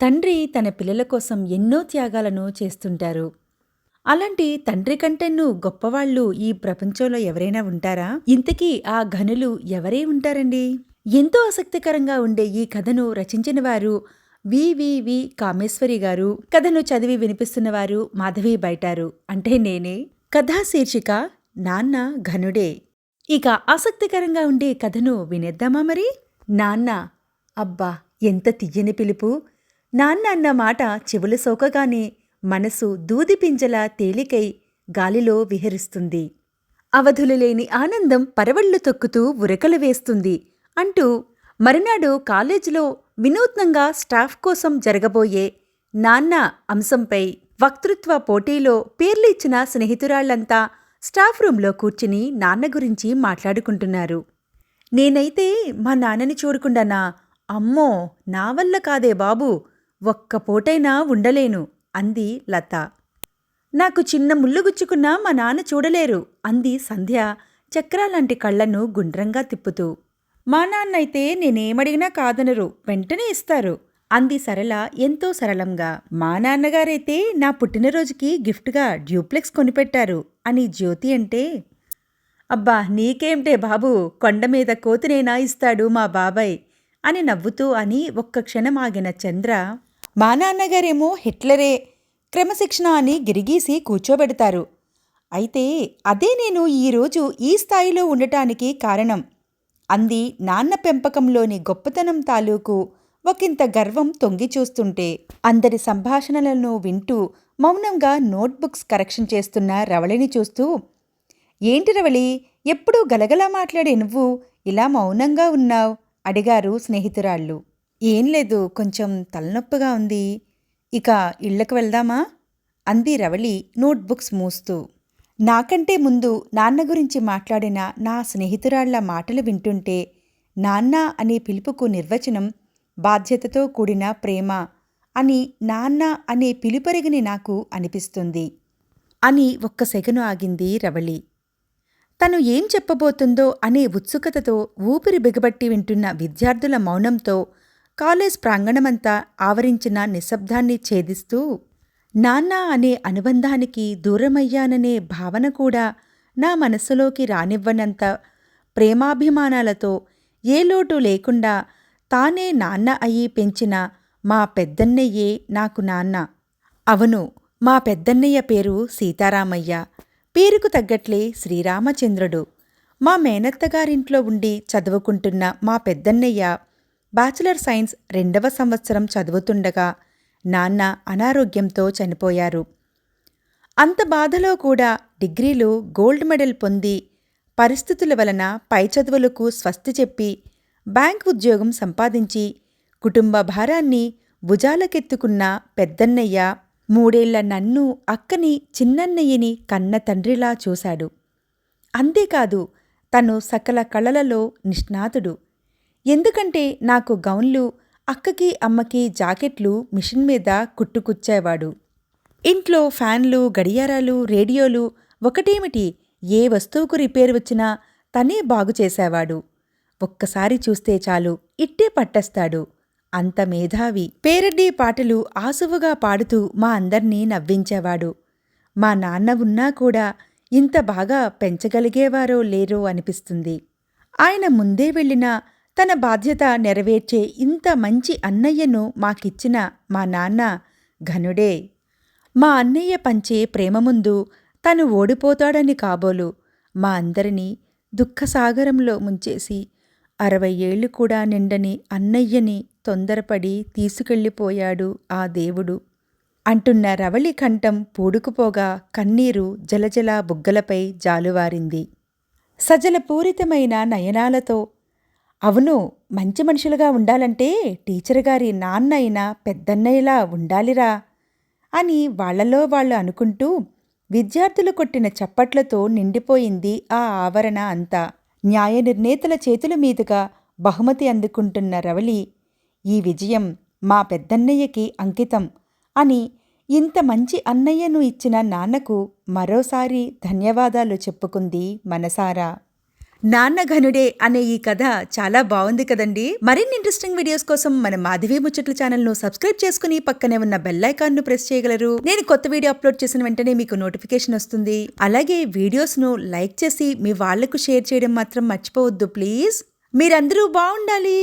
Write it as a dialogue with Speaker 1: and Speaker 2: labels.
Speaker 1: తండ్రి తన పిల్లల కోసం ఎన్నో త్యాగాలను చేస్తుంటారు. అలాంటి తండ్రి కంటెన్ను గొప్పవాళ్ళు ఈ ప్రపంచంలో ఎవరైనా ఉంటారా? ఇంతకీ ఆ ఘనులు ఎవరే ఉంటారండి? ఎంతో ఆసక్తికరంగా ఉండే ఈ కథను రచించిన వారు వివివి కామేశ్వరి గారు. కథను చదివి వినిపిస్తున్నవారు మాధవి బయటారు అంటే నేనే. కథా శీర్షిక నాన్న ఘనుడే. ఇక ఆసక్తికరంగా ఉండే కథను వినేద్దామా మరి? నాన్న అబ్బా ఎంత తియ్యని పిలుపు. నాన్న అన్న మాట చెవులు సోకగానే మనసు దూదిపింజలా తేలికై గాలిలో విహరిస్తుంది. అవధులు లేని ఆనందం పరవళ్ళు తొక్కుతూ ఉరకలు వేస్తుంది అంటూ మరునాడు కాలేజీలో వినూత్నంగా స్టాఫ్ కోసం జరగబోయే నాన్న అంశంపై వక్తృత్వ పోటీలో పేర్లు ఇచ్చిన స్నేహితురాళ్ళంతా స్టాఫ్ రూంలో కూర్చుని నాన్న గురించి మాట్లాడుకుంటున్నారు. నేనైతే మా నాన్నని చూడకుండానా? అమ్మో నా వల్ల కాదే బాబు! ఒక్క పూటైనా ఉండలేను అంది లత. నాకు చిన్న ముళ్ళు గుచ్చుకున్నా మా నాన్న చూడలేరు అంది సంధ్య చక్రాలాంటి కళ్ళను గుండ్రంగా తిప్పుతూ. మా నాన్నైతే నేనేమడిగినా కాదనరు వెంటనే ఇస్తారు అంది సరళ ఎంతో సరళంగా. మా నాన్నగారైతే నా పుట్టినరోజుకి గిఫ్ట్గా డ్యూప్లెక్స్ కొనిపెట్టారు అని జ్యోతి అంటే అబ్బా నీకేమిటే బాబు కొండ మీద కోతినైనా ఇస్తాడు మా బాబాయ్ అని నవ్వుతూ అని ఒక్క క్షణం ఆగిన చంద్ర మా నాన్నగారేమో హిట్లరే. క్రమశిక్షణ అని గిరిగీసి కూర్చోబెడతారు. అయితే అదే నేను ఈరోజు ఈ స్థాయిలో ఉండటానికి కారణం. అంది నాన్న పెంపకంలోని గొప్పతనం తాలూకు ఒకంత గర్వం తొంగి చూస్తుంటే అందరి సంభాషణలను వింటూ మౌనంగా నోట్బుక్స్ కరెక్షన్ చేస్తున్న రవళిని చూస్తూ ఏంటి రవళి ఎప్పుడూ గలగలా మాట్లాడే నువ్వు ఇలా మౌనంగా ఉన్నావు? అడిగారు స్నేహితురాళ్ళు. ఏం లేదు కొంచెం తలనొప్పిగా ఉంది. ఇక ఇళ్ళకు వెళ్దామా? అంది రవళి నోట్బుక్స్ మూస్తూ. నాకంటే ముందు నాన్న గురించి మాట్లాడిన నా స్నేహితురాళ్ళ మాటలు వింటుంటే నాన్న అనే పిలుపుకు నిర్వచనం బాధ్యతతో కూడిన ప్రేమ అని నాన్న అనే పిలుపరిగిని నాకు అనిపిస్తుంది అని ఒక్క సెగను ఆగింది రవళి. తను ఏం చెప్పబోతుందో అనే ఉత్సుకతతో ఊపిరి బిగబట్టి వింటున్న విద్యార్థుల మౌనంతో కాలేజ్ ప్రాంగణమంతా ఆవరించిన నిశ్శబ్దాన్ని ఛేదిస్తూ నాన్న అనే అనుబంధానికి దూరమయ్యాననే భావన కూడా నా మనస్సులోకి రానివ్వనంత ప్రేమాభిమానాలతో ఏ లోటు లేకుండా తానే నాన్న అయి పెంచిన మా పెద్దన్నయ్యే నాకు నాన్న. అవును మా పెద్దన్నయ్య పేరు సీతారామయ్య. పేరుకు తగ్గట్లే శ్రీరామచంద్రుడు. మా మేనత్తగారింట్లో ఉండి చదువుకుంటున్న మా పెద్దన్నయ్య బ్యాచులర్ సైన్స్ రెండవ సంవత్సరం చదువుతుండగా నాన్న అనారోగ్యంతో చనిపోయారు. అంత బాధలో కూడా డిగ్రీలో గోల్డ్ మెడల్ పొంది పరిస్థితుల వలన పై చదువులకు స్వస్తి చెప్పి బ్యాంక్ ఉద్యోగం సంపాదించి కుటుంబ భారాన్ని భుజాలకెత్తుకున్న పెద్దన్నయ్య మూడేళ్ళ నన్ను అక్కని చిన్నన్నయ్యని కన్న తండ్రిలా చూశాడు. అంతేకాదు తను సకల కళలలో నిష్ణాతుడు. ఎందుకంటే నాకు గౌన్లు అక్కకి అమ్మకి జాకెట్లు మిషన్ మీద కుట్టుకుచ్చేవాడు. ఇంట్లో ఫ్యాన్లు గడియారాలు రేడియోలు ఒకటేమిటి? ఏ వస్తువుకు రిపేర్ వచ్చినా తనే బాగు చేసేవాడు. ఒక్కసారి చూస్తే చాలు ఇట్టే పట్టేస్తాడు. అంత మేధావి. పేరడ్డి పాటలు ఆసువుగా పాడుతూ మా అందర్నీ నవ్వించేవాడు. మా నాన్న ఉన్నా కూడా ఇంత బాగా పెంచగలిగేవారో లేరో అనిపిస్తుంది. ఆయన ముందే వెళ్ళినా తన బాధ్యత నెరవేర్చే ఇంత మంచి అన్నయ్యను మాకిచ్చిన మా నాన్న ఘనుడే. మా అన్నయ్య పంచే ప్రేమ ముందు తను ఓడిపోతాడని కాబోలు మా అందరినీ దుఃఖసాగరంలో ముంచేసి అరవై ఏళ్ళు కూడా నిండని అన్నయ్యని తొందరపడి తీసుకెళ్ళిపోయాడు ఆ దేవుడు. అంటున్న రవళి కంఠం పూడుకుపోగా కన్నీరు జలజల బుగ్గలపై జాలువారింది. సజలపూరితమైన నయనాలతో అవును మంచి మనుషులుగా ఉండాలంటే టీచర్ గారి నాన్న అయినా పెద్దన్నయ్యలా ఉండాలిరా అని వాళ్ళలో వాళ్ళు అనుకుంటూ విద్యార్థులు కొట్టిన చప్పట్లతో నిండిపోయింది ఆ ఆవరణ అంతా. న్యాయ నిర్ణేతల చేతుల మీదుగా బహుమతి అందుకుంటున్న రవళి ఈ విజయం మా పెద్దన్నయ్యకి అంకితం అని ఇంత మంచి అన్నయ్యను ఇచ్చిన నాన్నకు మరోసారి ధన్యవాదాలు చెప్పుకుంది మనసారా. నాన్నఘనుడే అనే ఈ కథ చాలా బాగుంది కదండి. మరిన్ని ఇంట్రెస్టింగ్ వీడియోస్ కోసం మన మాధవి ముచ్చట్ల ఛానల్ను సబ్స్క్రైబ్ చేసుకుని పక్కనే ఉన్న బెల్ ఐకాన్ను ప్రెస్ చేయగలరు. నేను కొత్త వీడియో అప్లోడ్ చేసిన వెంటనే మీకు నోటిఫికేషన్ వస్తుంది. అలాగే వీడియోస్ను లైక్ చేసి మీ వాళ్ళకు షేర్ చేయడం మాత్రం మర్చిపోవద్దు ప్లీజ్ మీరందరూ బాగుండాలి.